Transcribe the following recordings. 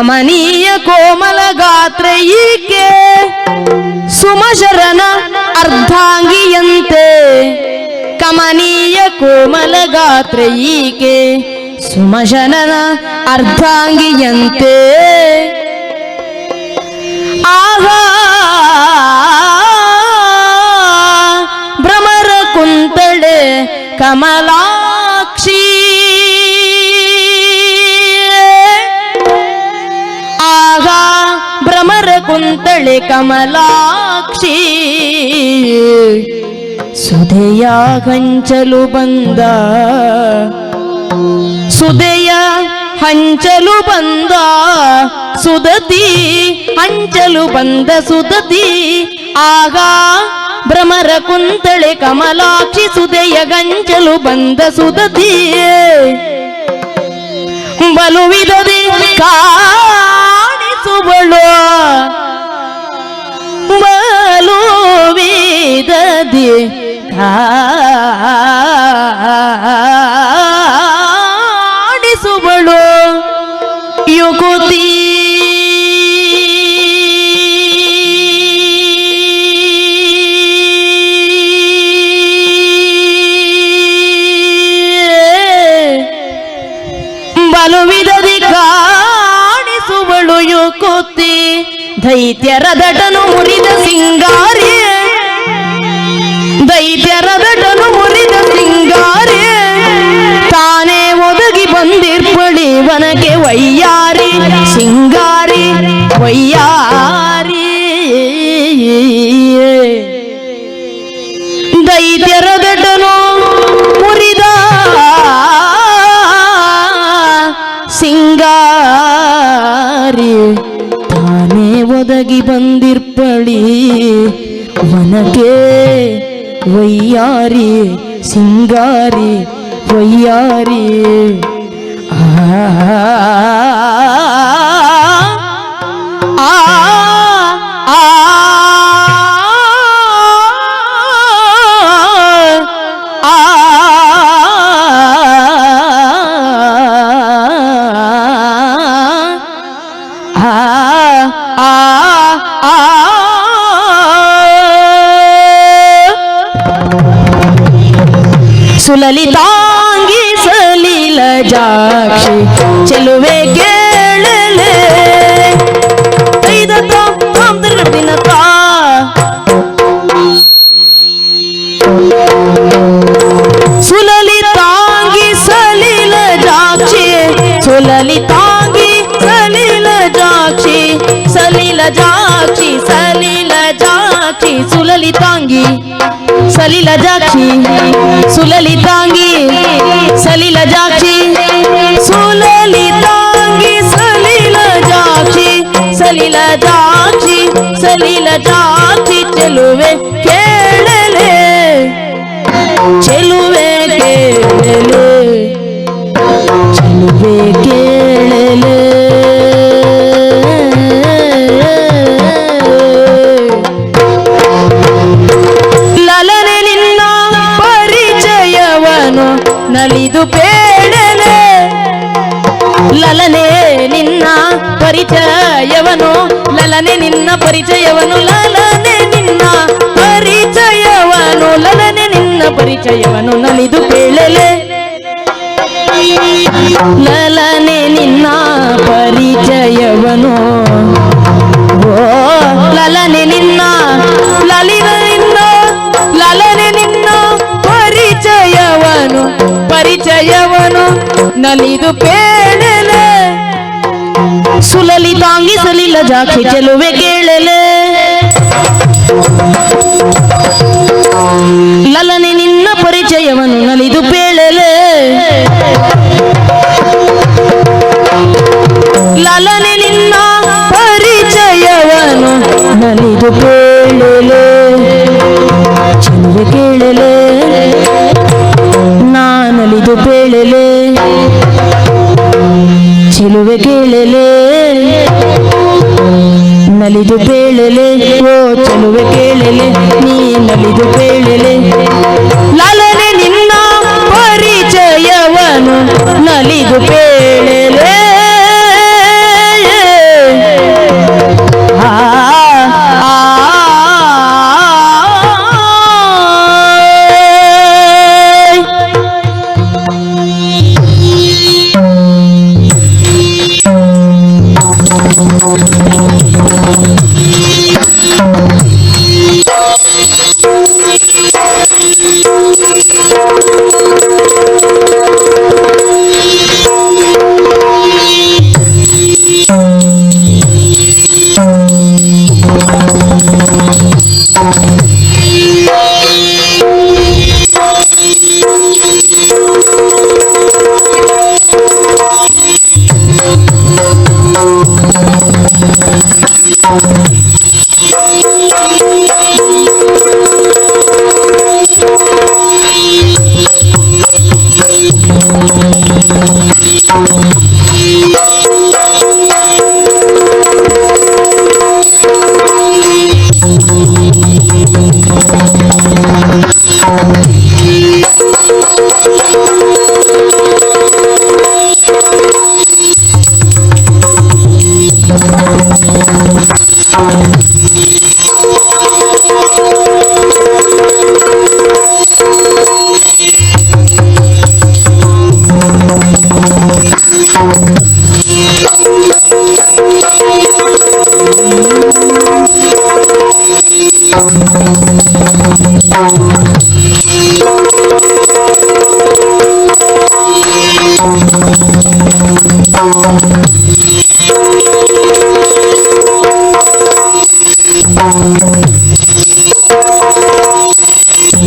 ಕಮನೀಯ ಕೋಮಲ ಗಾತ್ರ ಈಕೆ. ಸುಮಶರನ ಅರ್ಧಾಂಗಿಯಂತೆ. ಕಮನೀಯ ಕೋಮಲ ಗಾತ್ರ ಈಕೆ. ಸುಮಶನನ ಅರ್ಧಾಂಗಿಯಂತೆ. ಆಹಾ. ಭ್ರಮರ ಕುಂತಳೆ ಕಮಲಾಕ್ಷಿ ಕುಂತಳೆ ಕಮಲಾಕ್ಷಿ ಸುಧೆಯ ಹಂಚಲು ಬಂದ ಸುದೆಯ ಹಂಚಲು ಬಂದ ಸುದತಿ ಹಂಚಲು ಬಂದ ಸುದತಿ ಆಗ ಭ್ರಮರ ಕುಂತಳೆ ಕಮಲಾಕ್ಷಿ ಸುದೆಯ ಗಂಚಲು ಬಂದ ಸುದತಿ ಬಲುವಿದದೆ ಕಾಣಿಸುವಳು ಬಲುವಿದದೆ ಹಾಡಿಸುವಳು ಯುಗುತಿ ಬಲುವಿದದಿ ಕಾಣಿಸುವಳು ಯುಕುತಿ. ದೈತ್ಯರ ದಟನು ಮುರಿದ ಸಿಂಗಾರಿ ದೈತ್ಯರ ದಟನು ಮುರಿದ ಸಿಂಗಾರಿ ತಾನೇ ಒದಗಿ ಬಂದಿರ್ಪಡಿ ವನಕ್ಕೆ ವಯ್ಯಾರಿ ಸಿಂಗಾರಿ ವಯ್ಯಾರಿ ದೈತ್ಯರ ದಟನು ಮುರಿದ ಸಿಂಗಾರಿ ತಾನೇ ಒದಗಿ ಬಂದಿರ್ಪಳಿ ವನಕ್ಕೆ ವಯ್ಯಾರಿ ಸಿಂಗಾರಿ ವಯ್ಯಾರಿ ಆ ಆ ಸುಲಲಿತಾಂಗಿ ಸಲಿಲ ಜಾಕ್ಷಿ ಚೆಲುವೆ ಕೇಳಲೆ ಐದ ತಾಮ್ ತಿರುಗಡಿನ ತಾ ಸುಲಲಿತಾಂಗಿ ಸಲಿಲ ಜಾಕ್ಷಿ ಸುಲಲಿತಾಂಗಿ ಸಲಿಲ ಜಾಕ್ಷಿ ಸಲಿಲ ಜಾಕ್ಷಿ ಸಲಿಲ ಜಾಕ್ಷಿ ಸುಲಲಿತಾಂಗಿ సలిలజాక్షి సులలి తాంగి సలిలజాక్షి సులలి తాంగి సలిలజాక్షి సలిలజాక్షి సలిలజాక్షి చెలువే కే ಸುಲಲಿ ತಾಂಗಿಸಲಿಲ್ಲ ಜಾಕ್ಷಿ ಚೆಲುವೆ ಕೇಳಲೆ. ಲಲನೆ ನಿನ್ನ ಪರಿಚಯವನ್ನು ನಲಿದು ಪೇಳಲೆ. ಲಲನೆ ನಿನ್ನ ಪರಿಚಯವನ್ನು ನಲಿದು ಪೇಳಲೆ. ಚೆಲುವೆ ಕೇಳಲೆ. ನಲಿದು ಪೇಳಲೆ ಓ ಚೆಲುವೆ ಕೇಳಲೆ ನೀ ನಲಿದು ಪೇಳಲೆ ಲಾಲನೆ ನಿನ್ನ ಪರಿಚಯವನು ನಲಿದು ಪೇಳಲೆ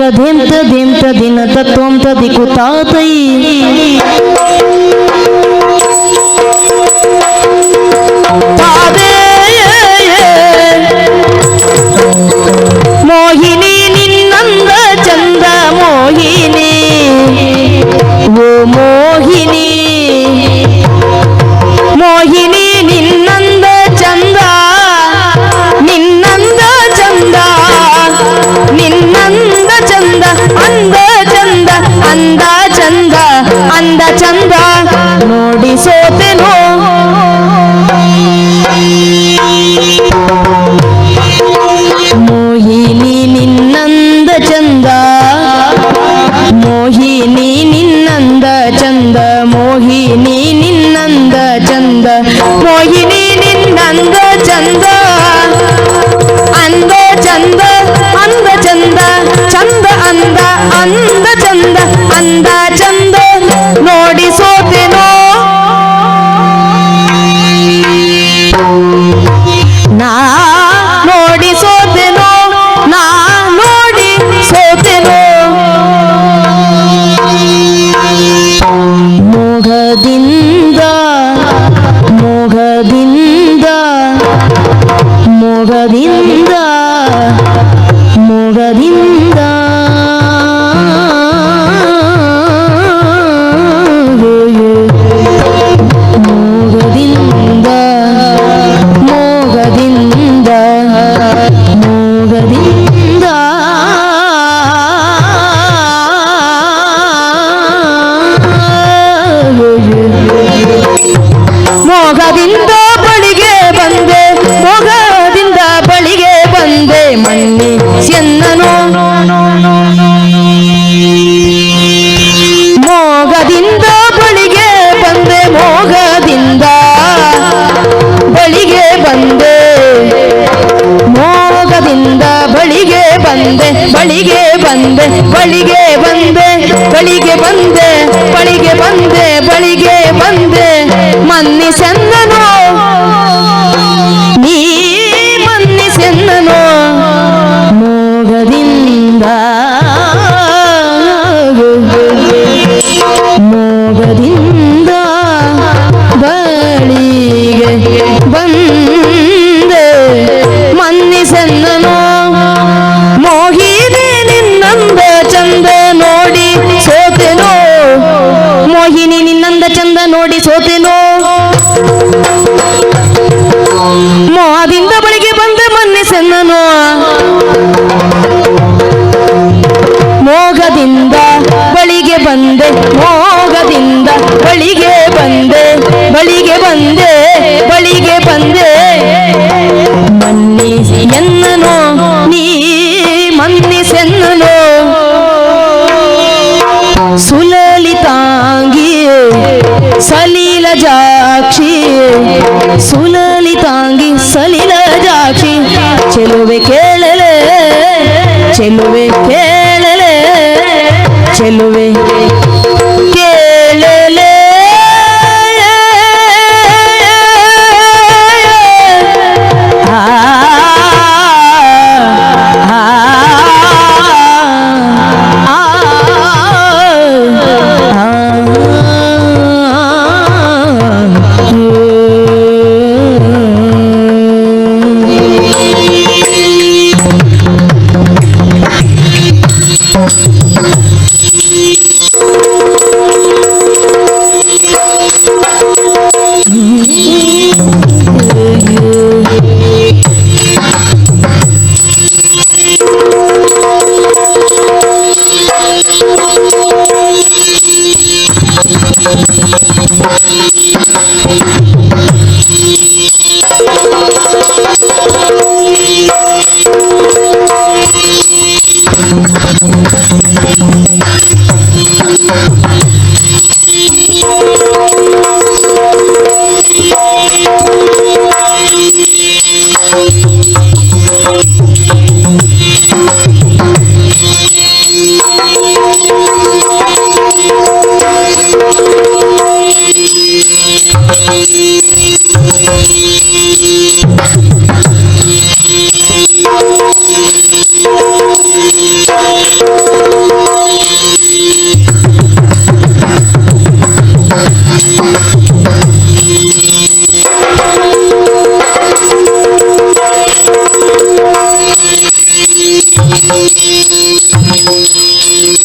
धिंत धिंत धिन तत्वम तई ಚಂದ ಅಂದ ಚಂದ ಅಂದ ಚಂದ ಚಂದ ಅಂದ ಅಂದ ಚಂದ ಅಂದ ಚಂದ. se lo ve.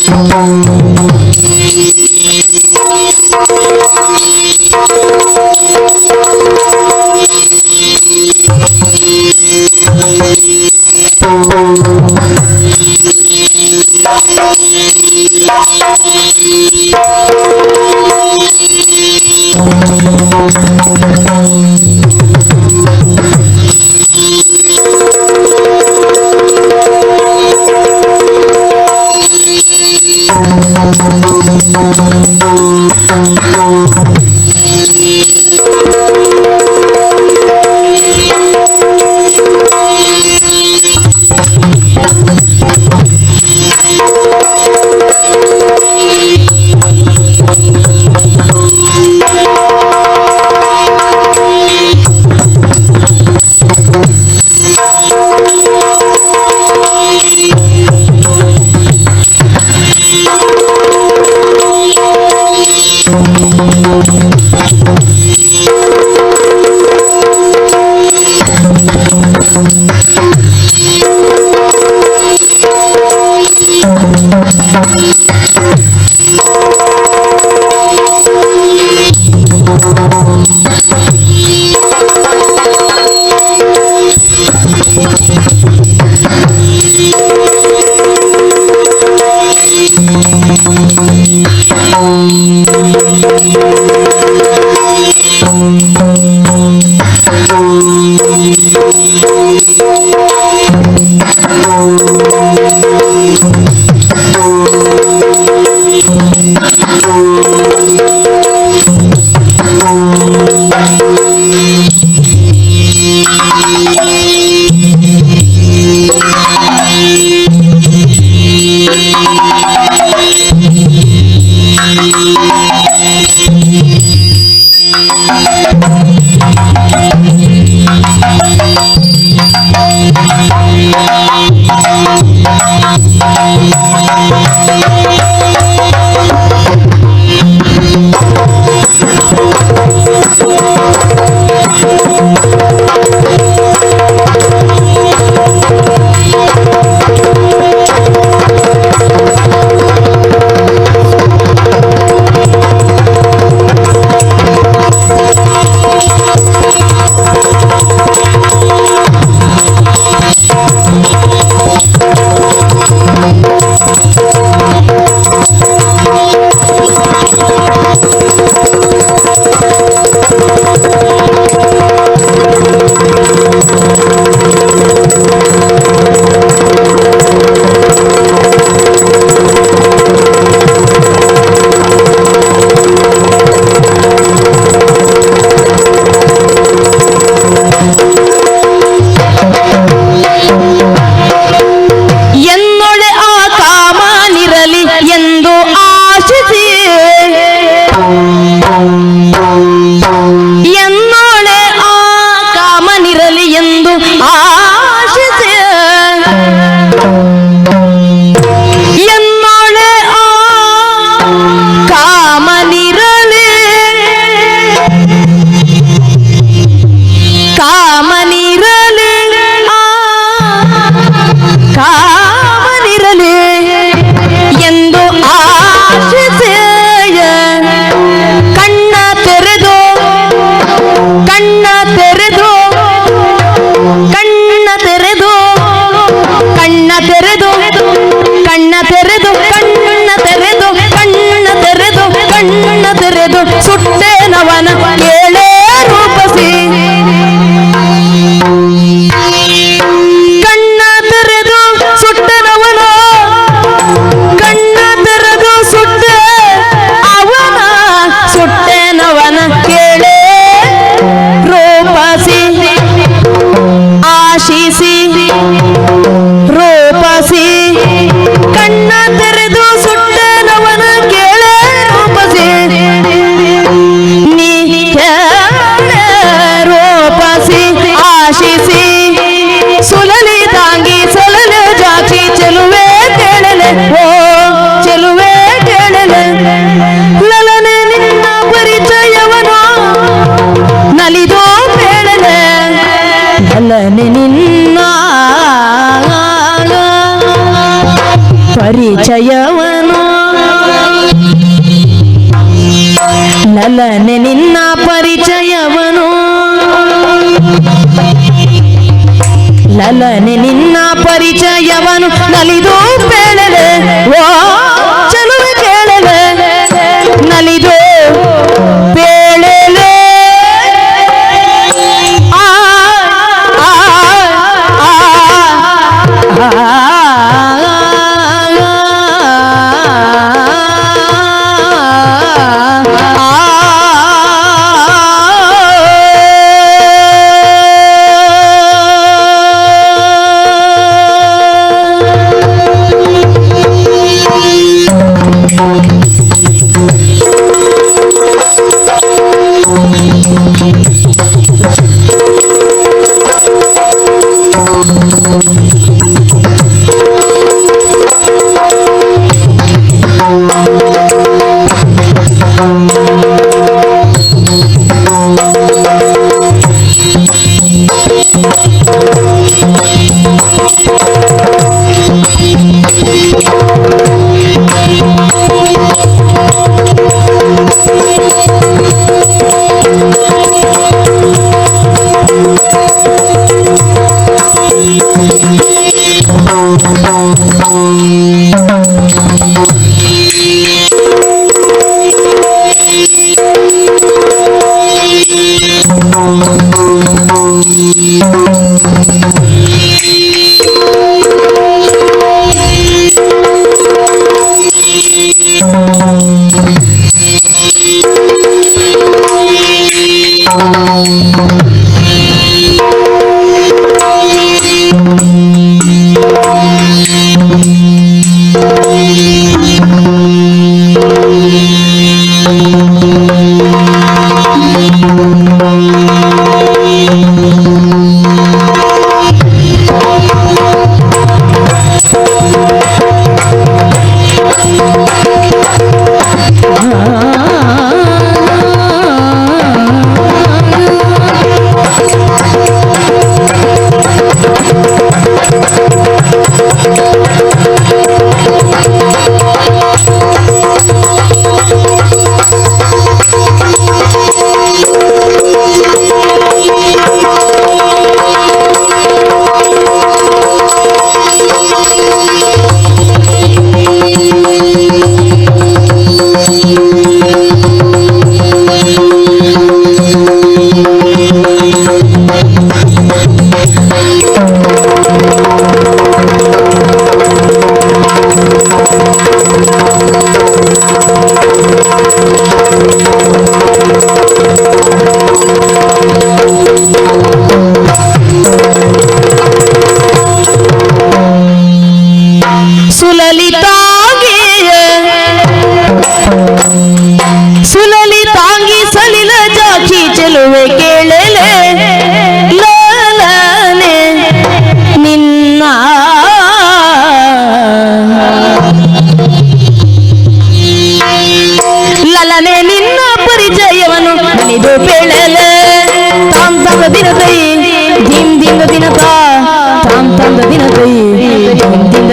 Thank you. ಲಲನೆ ನಿನ್ನ ಪರಿಚಯವನು ನಲಿದು ಬೇಡಲೆ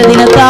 ಧಿಮ್ ದಿಂದ